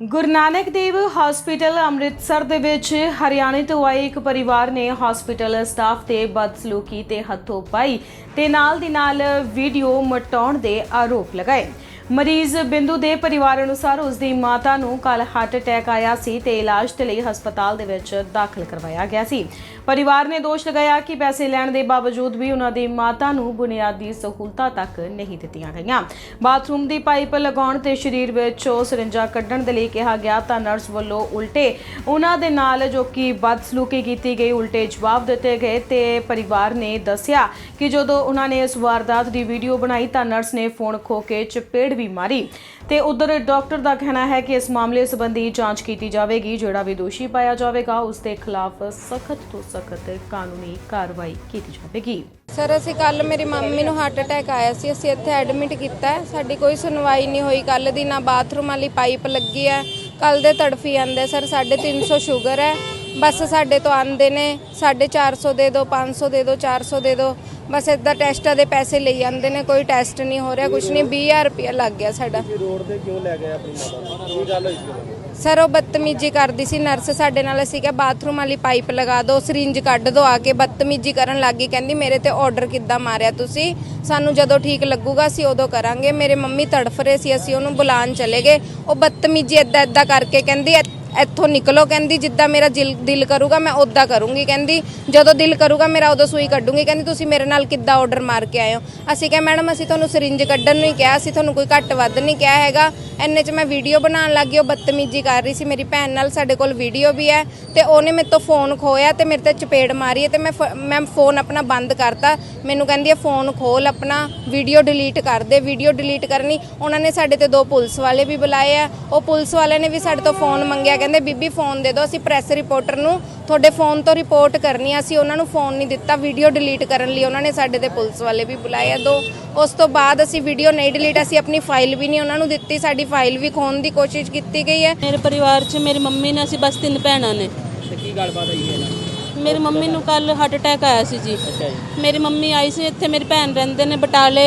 ਗੁਰੂ Nanak Dev hospital Amritsar ਦੇ ਵਿੱਚ ਹਰਿਆਣੇ ਤੋਂ ਆਏ ਇੱਕ ਪਰਿਵਾਰ ਨੇ ਹਸਪੀਟਲ ਸਟਾਫ ਤੇ ਬਦਸਲੂਕੀ ਤੇ ਹੱਥੋਂ ਪਾਈ ਤੇ ਨਾਲ ਦੀ ਨਾਲ ਵੀਡੀਓ ਮਟਾਉਣ ਦੇ ਆਰੋਪ ਲਗਾਏ। ਮਰੀਜ਼ ਬਿੰਦੂ ਦੇ ਪਰਿਵਾਰ ਅਨੁਸਾਰ ਉਸ ਦੀ ਮਾਤਾ ਨੂੰ ਕੱਲ ਹਾਰਟ ਅਟੈਕ ਆਇਆ ਸੀ ਤੇ ਇਲਾਜ ਦੇ ਲਈ ਹਸਪਤਾਲ ਦੇ ਵਿੱਚ ਦਾਖਲ ਕਰਵਾਇਆ ਗਿਆ ਸੀ। ਪਰਿਵਾਰ ਨੇ ਦੋਸ਼ ਲਗਾਇਆ ਕਿ ਪੈਸੇ ਲੈਣ ਦੇ ਬਾਵਜੂਦ ਵੀ ਉਹਨਾਂ ਦੀ ਮਾਤਾ ਨੂੰ ਬੁਨਿਆਦੀ ਸਹੂਲਤਾਂ ਤੱਕ ਨਹੀਂ ਦਿੱਤੀਆਂ ਗਈਆਂ। ਬਾਥਰੂਮ ਦੀ ਪਾਈਪ ਲਗਾਉਣ ਤੇ ਸਰੀਰ ਵਿੱਚੋਂ ਸਰਿੰਜਾਂ ਕੱਢਣ ਦੇ ਲਈ ਕਿਹਾ ਗਿਆ ਤਾਂ ਨਰਸ ਵੱਲੋਂ ਉਲਟੇ ਉਹਨਾਂ ਦੇ ਨਾਲ ਜੋ ਕਿ ਬਦਸਲੂਕੀ ਕੀਤੀ ਗਈ, ਉਲਟੇ ਜਵਾਬ ਦਿੱਤੇ ਗਏ ਤੇ ਪਰਿਵਾਰ ਨੇ ਦੱਸਿਆ ਕਿ ਜਦੋਂ ਉਹਨਾਂ ਨੇ ਇਸ ਵਾਰਦਾਤ ਦੀ ਵੀਡੀਓ ਬਣਾਈ ਤਾਂ ਨਰਸ ਨੇ ਫੋਨ ਖੋ ਕੇ ਚਪੇੜ ਵੀ ਮਾਰੀ। ਤੇ ਉਧਰ ਡਾਕਟਰ ਦਾ ਕਹਿਣਾ ਹੈ ਕਿ ਇਸ ਮਾਮਲੇ ਸੰਬੰਧੀ ਜਾਂਚ ਕੀਤੀ ਜਾਵੇਗੀ, ਜਿਹੜਾ ਵੀ ਦੋਸ਼ੀ ਪਾਇਆ ਜਾਵੇਗਾ, ਉਸ ਦੇ ਖਿਲਾਫ ਸਖਤ ਤੋਂ ਸਖਤ ਕਾਨੂੰਨੀ ਕਾਰਵਾਈ ਕੀਤੀ ਜਾਵੇਗੀ। ਸਰ ਅਸੀਂ ਕੱਲ ਮੇਰੀ ਮੰਮੀ ਨੂੰ ਹਾਰਟ ਅਟੈਕ ਆਇਆ ਸੀ। ਅਸੀਂ ਇੱਥੇ ਐਡਮਿਟ ਕੀਤਾ ਹੈ। ਸਾਡੀ ਕੋਈ ਸੁਣਵਾਈ ਨਹੀਂ ਹੋਈ। ਕੱਲ ਦੀ ਨਾ ਬਾਥਰੂਮ ਵਾਲੀ ਪਾਈਪ ਲੱਗੀ ਹੈ। ਕੱਲ ਦੇ ਤੜਫੀ ਆਂਦੇ ਸਰ 350 ਸ਼ੂਗਰ ਹੈ। ਬਸ ਸਾਡੇ ਤੋਂ ਆਂਦੇ ਨੇ। 450 ਦੇ ਦਿਓ 500 ਦੇ ਦਿਓ 400 ਦੇ ਦਿਓ। ਬਸ ਇਦਾਂ ਟੈਸਟਾਂ ਦੇ ਪੈਸੇ ਲਈ ਜਾਂਦੇ ਨੇ। ਕੋਈ ਟੈਸਟ ਨਹੀਂ ਹੋ ਰਿਹਾ ਕੁਝ ਨਹੀਂ। 20000 ਰੁਪਇਆ ਲੱਗ ਗਿਆ ਸਾਡਾ। ਰੋਡ ਤੇ ਕਿਉਂ ਲੈ ਗਏ ਆਪਣੀ ਮਾਤਾ ਨੂੰ? ਕੀ ਗੱਲ ਹੋਈ ਸੀ? ਸਰ, ਉਹ ਬਦਤਮੀਜੀ ਕਰਦੀ ਸੀ। ਨਰਸ ਸਾਡੇ ਨਾਲ ਅਸੀਂ ਕਿਹਾ, ਬਾਥਰੂਮ ਵਾਲੀ ਪਾਈਪ ਲਗਾ ਦਿਓ ਸਰਿੰਜ ਕੱਢ ਦਿਓ ਆ ਕੇ ਬਦਤਮੀਜੀ ਕਰਨ ਲੱਗੀ ਕਹਿੰਦੀ, ਮੇਰੇ ਤੇ ਆਰਡਰ ਕਿੱਦਾਂ ਮਾਰਿਆ ਤੁਸੀਂ? ਸਾਨੂੰ ਜਦੋਂ ਠੀਕ ਲੱਗੂਗਾ, ਅਸੀਂ ਉਦੋਂ ਕਰਾਂਗੇ। ਮੇਰੇ ਮੰਮੀ ਤੜਫ ਰਹੇ ਸੀ, ਅਸੀਂ ਉਹਨੂੰ ਬੁਲਾਉਣ ਚਲੇ ਗਏ। ਉਹ ਬਦਤਮੀਜੀ ਏਦਾਂ ਏਦਾਂ ਕਰਕੇ ਕਹਿੰਦੀ ਇੱਥੋਂ ਨਿਕਲੋ ਕਹਿੰਦੀ, ਜਿੱਦਾਂ ਮੇਰਾ ਜਿਲ- ਦਿਲ ਕਰੂਗਾ ਮੈਂ ਉਦਾਂ ਕਰੂੰਗੀ ਕਹਿੰਦੀ। ਜਦੋਂ ਦਿਲ ਕਰੂਗਾ ਮੇਰਾ ਉਦੋਂ ਸੂਈ ਕੱਢੂੰਗੀ ਕਹਿੰਦੀ, ਤੁਸੀਂ ਮੇਰੇ ਨਾਲ ਕਿੱਦਾਂ ਆਰਡਰ ਮਾਰ ਕੇ ਆਏ ਹੋ? ਅਸੀਂ ਕਿਹਾ, ਮੈਡਮ, ਅਸੀਂ ਤੁਹਾਨੂੰ ਸਰਿੰਜ ਕੱਢਣ ਨੂੰ ਹੀ ਕਿਹਾ, ਅਸੀਂ ਤੁਹਾਨੂੰ ਕੋਈ ਘੱਟ ਵੱਧ ਨਹੀਂ ਕਿਹਾ ਹੈਗਾ। ਐਨੇ ਚ ਮੈਂ ਵੀਡੀਓ ਬਣਾਉਣ ਲੱਗੀ ਉਹ ਬਦਤਮੀਜੀ ਕਰ ਰਹੀ ਸੀ। ਮੇਰੀ ਭੈਣ ਨਾਲ ਸਾਡੇ ਕੋਲ ਵੀਡੀਓ ਵੀ ਹੈ ਤੇ ਉਹਨੇ ਮੇਰੇ ਤੋਂ ਫੋਨ ਖੋਇਆ ਤੇ ਮੇਰੇ ਤੇ ਚਪੇੜ ਮਾਰੀ ਹੈ ਤੇ ਮੈਂ ਫ- ਮੈਂ ਫੋਨ ਆਪਣਾ ਬੰਦ ਕਰਤਾ। ਮੈਨੂੰ ਕਹਿੰਦੀ ਹੈ ਫੋਨ ਖੋਲ ਆਪਣਾ ਵੀਡੀਓ ਡਿਲੀਟ ਕਰ ਦੇ ਵੀਡੀਓ ਡਿਲੀਟ ਕਰਨੀ। ਉਹਨਾਂ ਨੇ ਸਾਡੇ ਤੇ ਦੋ ਪੁਲਿਸ ਵਾਲੇ ਵੀ ਬੁਲਾਏ ਆ। ਉਹ ਪੁਲਿਸ ਵਾਲਿਆਂ ਨੇ ਵੀ ਸਾਡੇ ਤੋਂ ਫੋਨ ਮੰਗਿਆ ਕਹਿੰਦੇ ਬੀਬੀ ਫੋਨ ਦੇ ਦਿਓ ਅਸੀਂ ਪ੍ਰੈਸ ਰਿਪੋਰਟਰ ਨੂੰ ਤੁਹਾਡੇ ਫੋਨ ਤੋਂ ਰਿਪੋਰਟ ਕਰਨੀ ਆ। ਅਸੀਂ ਉਹਨਾਂ ਨੂੰ ਫੋਨ ਨਹੀਂ ਦਿੱਤਾ ਵੀਡੀਓ ਡਿਲੀਟ ਕਰਨ ਲਈ ਉਹਨਾਂ ਨੇ ਸਾਡੇ ਤੇ ਪੁਲਿਸ ਵਾਲੇ ਵੀ ਬੁਲਾਏ ਆ ਦੋ। ਉਸ ਤੋਂ ਬਾਅਦ ਅਸੀਂ ਵੀਡੀਓ ਨਹੀਂ ਡਿਲੀਟ ਅਸੀਂ ਆਪਣੀ ਫਾਈਲ ਵੀ ਨਹੀਂ ਉਹਨਾਂ ਨੂੰ ਦਿੱਤੀ ਸਾਡੀ ਫਾਈਲ ਵੀ ਖੋਣ ਦੀ ਕੋਸ਼ਿਸ਼ ਕੀਤੀ ਗਈ ਹੈ। ਮੇਰੇ ਪਰਿਵਾਰ 'ਚ ਮੇਰੀ ਮੰਮੀ ਨੇ ਅਸੀਂ ਬਸ ਤਿੰਨ ਭੈਣਾਂ ਨੇ। ਤੇ ਕੀ ਗੱਲਬਾਤ ਹੋਈ ਹੈ ਇਹਨਾਂ ਮੇਰੀ ਮੰਮੀ ਨੂੰ ਕੱਲ ਹਾਰਟ ਅਟੈਕ ਆਇਆ ਸੀ ਜੀ। ਅੱਛਾ ਜੀ। ਮੇਰੀ ਮੰਮੀ ਆਈ ਸੀ ਇੱਥੇ ਮੇਰੀ ਭੈਣ ਰਹਿੰਦੇ ਨੇ ਬਟਾਲੇ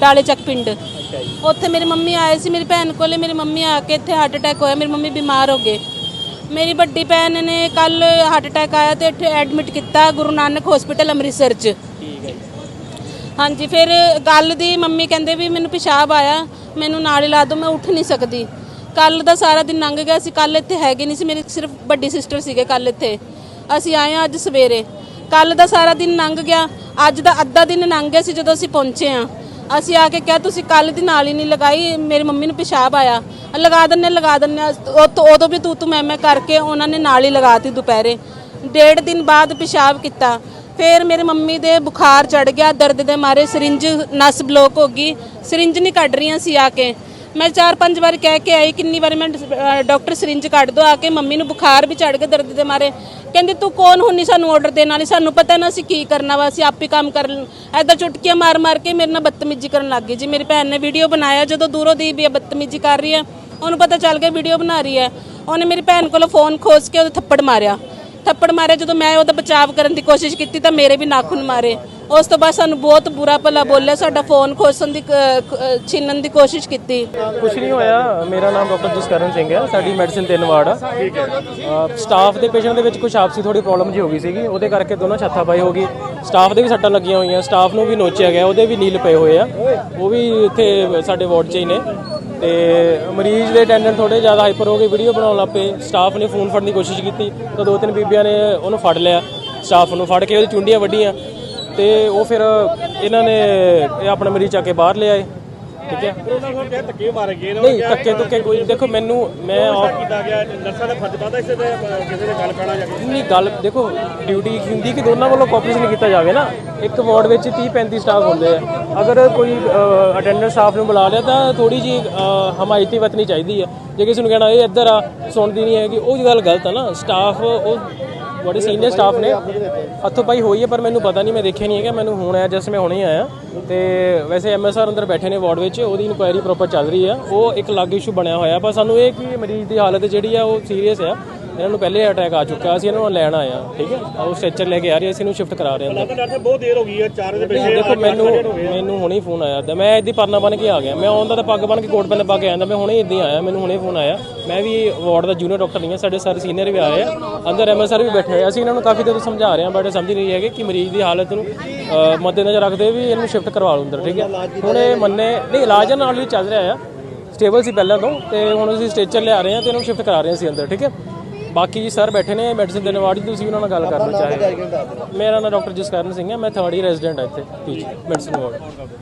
ਡਾਲੇ ਚੱਕ ਪਿੰਡ। ਅੱਛਾ ਜੀ। ਉੱਥੇ ਮੇਰੀ ਮੰਮੀ ਆਏ ਸੀ ਮੇਰੀ ਭੈਣ ਕੋਲੇ ਮੇਰੀ ਮੰਮੀ ਆ ਕੇ ਇੱਥੇ ਹਾਰਟ ਅਟੈਕ ਹੋਇਆ ਮੇਰੀ ਮੰਮੀ ਬਿਮਾਰ ਹੋ ਗਏ। ਮੇਰੀ ਵੱਡੀ ਭੈਣ ਨੇ ਕੱਲ ਹਾਰਟ ਅਟੈਕ ਆਇਆ ਤੇ ਇੱਥੇ ਐਡਮਿਟ ਕੀਤਾ ਗੁਰੂ ਨਾਨਕ ਹਸਪੀਟਲ ਅੰਮ੍ਰਿਤਸਰ 'ਚ। ਠੀਕ ਹੈ ਜੀ। ਹਾਂਜੀ ਫਿਰ ਗੱਲ ਦੀ ਮੰਮੀ ਕਹਿੰਦੇ ਵੀ ਮੈਨੂੰ ਪਿਸ਼ਾਬ ਆਇਆ ਮੈਨੂੰ ਨਾਲ ਲਾ ਦਿਓ ਮੈਂ ਉੱਠ ਨਹੀਂ ਸਕਦੀ। ਕੱਲ ਦਾ ਸਾਰਾ ਦਿਨ ਲੰਘ ਗਿਆ ਸੀ ਕੱਲ ਇੱਥੇ ਹੈਗੇ ਨਹੀਂ ਸੀ ਮੇਰੀ ਸਿਰਫ ਵੱਡੀ ਸਿਸਟਰ ਸੀਗੇ ਕੱਲ ਇੱਥੇ। ਅਸੀਂ ਆਏ ਹਾਂ ਅੱਜ ਸਵੇਰੇ। ਕੱਲ ਦਾ ਸਾਰਾ ਦਿਨ ਲੰਘ ਗਿਆ ਅੱਜ ਦਾ ਅੱਧਾ ਦਿਨ ਲੰਘ ਗਿਆ ਸੀ ਜਦੋਂ ਅਸੀਂ ਪਹੁੰਚੇ ਹਾਂ। ਅਸੀਂ ਆ ਕੇ ਕਿਹਾ, ਤੁਸੀਂ ਕੱਲ ਦੀ ਨਾਲ ਹੀ ਨਹੀਂ ਲਗਾਈ, ਮੇਰੀ ਮੰਮੀ ਨੂੰ ਪਿਸ਼ਾਬ ਆਇਆ। ਲਗਾ ਦਿੰਨੇ ਲਗਾ ਦਿੰਨੇ ਉਹ ਤੋਂ- ਉਦੋਂ ਵੀ ਤੂੰ ਤੂੰ ਮੈਂ ਮੈਂ ਕਰਕੇ ਉਹਨਾਂ ਨੇ ਨਾਲ ਹੀ ਲਗਾਤੀ ਦੁਪਹਿਰੇ। ਡੇਢ ਦਿਨ ਬਾਅਦ ਪਿਸ਼ਾਬ ਕੀਤਾ। ਫਿਰ ਮੇਰੇ ਮੰਮੀ ਦੇ ਬੁਖਾਰ ਚੜ ਗਿਆ, ਦਰਦ ਦੇ ਮਾਰੇ ਸਰਿੰਜ ਨਸ ਬਲੋਕ ਹੋ ਗਈ। ਸਰਿੰਜ ਨਹੀਂ ਕੱਢ ਰਹੀਆਂ ਸੀ ਆ ਕੇ। ਮੈਂ ਚਾਰ ਪੰਜ ਵਾਰ ਕਹਿ ਕੇ ਆਈ, ਕਿੰਨੀ ਵਾਰੀ ਮੈਂ ਡਾਕਟਰ ਸਰਿੰਜ ਕੱਢ ਦੋ, ਆ ਕੇ ਮੰਮੀ ਨੂੰ ਬੁਖਾਰ ਵੀ ਚੜ ਗਿਆ, ਦਰਦ ਦੇ ਮਾਰੇ। ਕਹਿੰਦੀ, ਤੂੰ ਕੌਣ ਹੁੰਨੀ ਸਾਨੂੰ ਆਰਡਰ ਦੇਣ ਵਾਲੀ? ਸਾਨੂੰ ਪਤਾ ਨਾ ਅਸੀਂ ਕੀ ਕਰਨਾ ਵਾ, ਅਸੀਂ ਆਪ ਹੀ ਕੰਮ ਕਰ ਐਦਾਂ ਚੁਟਕੀਆਂ ਮਾਰ ਮਾਰ ਕੇ ਮੇਰੇ ਨਾਲ ਬਦਤਮੀਜ਼ੀ ਕਰਨ ਲੱਗ ਗਈ। ਜੀ, ਮੇਰੀ ਭੈਣ ਨੇ ਵੀਡੀਓ ਬਣਾਇਆ, ਜਦੋਂ ਦੂਰੋਂ ਦੀ ਵੀ ਬਦਤਮੀਜ਼ੀ ਕਰ ਰਹੀ ਹੈ, ਉਹਨੂੰ ਪਤਾ ਚੱਲ ਗਿਆ ਵੀਡੀਓ ਬਣਾ ਰਹੀ ਹੈ। ਉਹਨੇ ਮੇਰੀ ਭੈਣ ਕੋਲੋਂ ਫੋਨ ਖੋਸ ਕੇ ਉਹਦੇ ਥੱਪੜ ਮਾਰਿਆ। ਥੱਪੜ ਮਾਰਿਆ, ਜਦੋਂ ਮੈਂ ਉਹਦਾ ਬਚਾਅ ਕਰਨ ਦੀ ਕੋਸ਼ਿਸ਼ ਕੀਤੀ ਤਾਂ ਮੇਰੇ ਵੀ ਨਾਖੂਨ ਮਾਰੇ। ਉਸ ਤੋਂ ਬਾਅਦ ਸਾਨੂੰ ਬਹੁਤ ਬੁਰਾ ਭਲਾ ਬੋਲਿਆ, ਸਾਡਾ ਫੋਨ ਖੋਸਣ ਦੀ ਕ- ਛੀਨਣ ਦੀ ਕੋਸ਼ਿਸ਼ ਕੀਤੀ। ਕੁਛ ਨਹੀਂ ਹੋਇਆ। ਮੇਰਾ ਨਾਮ ਡਾਕਟਰ ਜਸਕਰਨ ਸਿੰਘ ਹੈ, ਸਾਡੀ ਮੈਡੀਸਿਨ ਤਿੰਨ ਵਾਰਡ ਆ। ਸਟਾਫ ਦੇ ਪੇਸ਼ੈਂਟ ਦੇ ਵਿੱਚ ਕੁਝ ਆਪਸੀ ਥੋੜੀ ਪ੍ਰੋਬਲਮ ਜੀ ਹੋ ਗਈ ਸੀਗੀ, ਉਹਦੇ ਕਰਕੇ ਦੋਨੋਂ ਛੱਥਾ ਪਾਈ ਹੋ ਗਈ। ਸਟਾਫ ਦੇ ਵੀ ਸੱਟਾਂ ਲੱਗੀਆਂ ਹੋਈਆਂ ਸਟਾਫ ਨੂੰ ਵੀ ਨੋਚਿਆ ਗਿਆ, ਉਹਦੇ ਵੀ ਨੀਲ ਪਏ ਹੋਏ ਆ। ਉਹ ਵੀ ਇੱਥੇ ਸਾਡੇ ਵਾਰਡ 'ਚ ਹੀ ਨੇ। ਤੇ ਮਰੀਜ਼ ਦੇ ਅਟੈਂਡੈਂਟ ਥੋੜੇ ਜ਼ਿਆਦਾ ਹਾਈਪਰ ਹੋ ਗਏ ਵੀਡੀਓ ਬਣਾਉਣ ਲੱਗ ਪਏ। ਸਟਾਫ ਨੇ ਫੋਨ ਫੜਨ ਦੀ ਕੋਸ਼ਿਸ਼ ਕੀਤੀ, ਤਾਂ ਦੋ ਤਿੰਨ ਬੀਬੀਆਂ ਨੇ ਉਹਨੂੰ ਫੜ ਲਿਆ। ਸਟਾਫ ਨੂੰ ਫੜ ਕੇ ਉਹਦੀ ਚੁੰਡੀਆਂ ਵੱਡੀਆਂ ਤੇ ਉਹ ਫਿਰ ਇਹਨਾਂ ਨੇ ਇਹ ਆਪਣਾ ਮਰੀਜ਼ ਚੱਕ ਕੇ ਬਾਹਰ ਲਿਆਏ ਠੀਕ ਹੈ? ਉਹਨਾਂ ਨੂੰ ਕਿਹਾ ਧੱਕੇ ਮਾਰੇ ਗਏ ਨਹੀਂ ਧੱਕੇ ਧੁੱਕੇ ਕੋਈ ਦੇਖੋ ਮੈਨੂੰ ਮੈਂ ਕੀਤਾ ਗਿਆ ਨਰਸਾਂ ਦਾ ਫਰਜ਼ ਪਾਦਾ ਇਸੇ ਤੇ ਕਿਸੇ ਦੇ ਗੱਲ ਪੈਣਾ ਜਾ ਕੇ ਨਹੀਂ ਗੱਲ ਦੇਖੋ ਡਿਊਟੀ ਕੀ ਹੁੰਦੀ ਕਿ ਦੋਨਾਂ ਵੱਲੋਂ ਕੋਆਪਰੇਸ਼ਨ ਕੀਤਾ ਜਾਵੇ ਨਾ। ਇੱਕ ਵਾਰਡ ਵਿੱਚ 30 35 ਸਟਾਫ ਹੁੰਦੇ ਆ। ਅਗਰ ਕੋਈ ਅਟੈਂਡੈਂਟ ਸਟਾਫ ਨੂੰ ਬੁਲਾ ਲਿਆ ਤਾਂ ਥੋੜੀ ਜੀ ਹਮਾਇਤੀ ਵਰਤਣੀ ਚਾਹੀਦੀ ਹੈ। ਜੇ ਕਿਸੇ ਨੂੰ ਕਹਿਣਾ ਇਹ ਇੱਧਰ ਆ ਸੁਣਦੀ ਨਹੀਂ ਹੈਗੀ ਉਹ ਗੱਲ ਗਲਤ ਹੈ ਨਾ। ਸਟਾਫ ਉਹ ਬੜੇ ਸੀਨੀਅਰ ਸਟਾਫ ਨੇ। ਹੱਥੋਂ ਪਾਈ ਹੋਈ ਹੈ, ਪਰ ਮੈਨੂੰ ਪਤਾ ਨਹੀਂ, ਮੈਂ ਦੇਖਿਆ ਨਹੀਂ ਹੈਗਾ। ਮੈਨੂੰ ਹੁਣ ਆਇਆ ਜਸ ਮੈਂ ਹੁਣੇ ਆਇਆ। ਤੇ ਵੈਸੇ ਐਮਐਸਆਰ ਅੰਦਰ ਬੈਠੇ ਨੇ ਵਾਰਡ ਵਿੱਚ, ਉਹਦੀ ਇਨਕੁਆਇਰੀ ਪ੍ਰੋਪਰ ਚੱਲ ਰਹੀ ਆ। ਉਹ ਇੱਕ ਅਲੱਗ ਇਸ਼ੂ ਬਣਿਆ ਹੋਇਆ। ਪਰ ਸਾਨੂੰ ਇਹ ਕਿ ਮਰੀਜ਼ ਦੀ ਹਾਲਤ ਜਿਹੜੀ ਆ, ਉਹ ਸੀਰੀਅਸ ਆ। ਇਹਨਾਂ ਨੂੰ ਪਹਿਲੇ ਅਟੈਕ ਆ ਚੁੱਕਾ ਸੀ ਇਹਨਾਂ ਨੂੰ ਲੈਣ ਆਏ ਆ ਠੀਕ ਹੈ? ਉਹ ਸਟ੍ਰੈਚਰ ਲੈ ਕੇ ਆ ਰਹੇ ਸੀ ਇਹਨੂੰ ਸ਼ਿਫਟ ਕਰਾ ਰਹੇ ਹਾਂ ਡਾਕਟਰ ਬਹੁਤ ਦੇਰ ਹੋ ਗਈ ਹੈ 4 ਵਜੇ ਪਿੱਛੇ ਦੇਖੋ ਮੈਨੂੰ ਮੈਨੂੰ ਹੁਣੇ ਫੋਨ ਆਇਆ ਤਾਂ ਮੈਂ ਇੱਦੀ ਪਰਨਾ ਬਣ ਕੇ ਆ ਗਿਆ। ਮੈਂ ਆਉਂਦਾ ਤਾਂ ਪੱਗ ਬਣ ਕੇ ਕੋਟ ਪੈਨ ਪਾ ਕੇ ਆਇਆ ਮੈਂ ਹੁਣੇ ਇੱਦਾਂ ਆਇਆ ਮੈਨੂੰ ਹੁਣੇ ਫੋਨ ਆਇਆ। ਮੈਂ ਵੀ ਵਾਰਡ ਦਾ ਜੂਨੀਅਰ ਡਾਕਟਰ ਨਹੀਂ ਹਾਂ ਸਾਡੇ ਸਰ ਸੀਨੀਅਰ ਵੀ ਆਏ ਆ। ਅੰਦਰ ਐਮਐਸ ਸਰ ਵੀ ਬੈਠੇ ਆ। ਅਸੀਂ ਇਹਨਾਂ ਨੂੰ ਕਾਫੀ ਦੇਰ ਤੋਂ ਸਮਝਾ ਰਹੇ ਹਾਂ ਬਟ ਸਮਝ ਨਹੀਂ ਹੈਗੇ ਕਿ ਮਰੀਜ਼ ਦੀ ਹਾਲਤ ਨੂੰ ਮੱਦੇਨਜ਼ਰ ਰੱਖਦੇ ਵੀ ਇਹਨੂੰ ਸ਼ਿਫਟ ਕਰਵਾ ਲਓ ਅੰਦਰ ਠੀਕ ਹੈ? ਹੁਣ ਇਹ ਮੰਨੇ ਨਹੀਂ ਇਲਾਜ ਨਾਲ ਵੀ ਚੱਲ ਰਿਹਾ ਆ। ਸਟੇਬਲ ਸੀ ਪਹਿਲਾਂ ਤੋਂ ਤੇ ਹੁਣ ਅਸੀਂ ਸਟੇਚਰ ਲਿਆ ਰਹੇ ਹਾਂ ਤੇ ਇਹਨੂੰ ਸ਼ਿਫਟ ਕਰਾ ਰਹੇ ਹਾਂ ਅਸੀਂ ਅੰਦਰ ਠੀਕ ਹੈ? ਬਾਕੀ ਜੀ ਸਰ ਬੈਠੇ ਨੇ ਮੈਡੀਸਿਨ ਦੇਣ ਵਾਲੀ ਤੁਸੀਂ ਉਹਨਾਂ ਨਾਲ ਗੱਲ ਕਰਨਾ ਚਾਹੇ। ਮੇਰਾ ਨਾਮ ਡਾਕਟਰ ਜਸਕਰਨ ਸਿੰਘ ਹੈ ਮੈਂ 3rd ਇਅਰ ਰੈਜ਼ੀਡੈਂਟ ਹਾਂ ਇੱਥੇ ਪੀਜੀ ਮੈਡੀਸਿਨ ਵਾਰਡ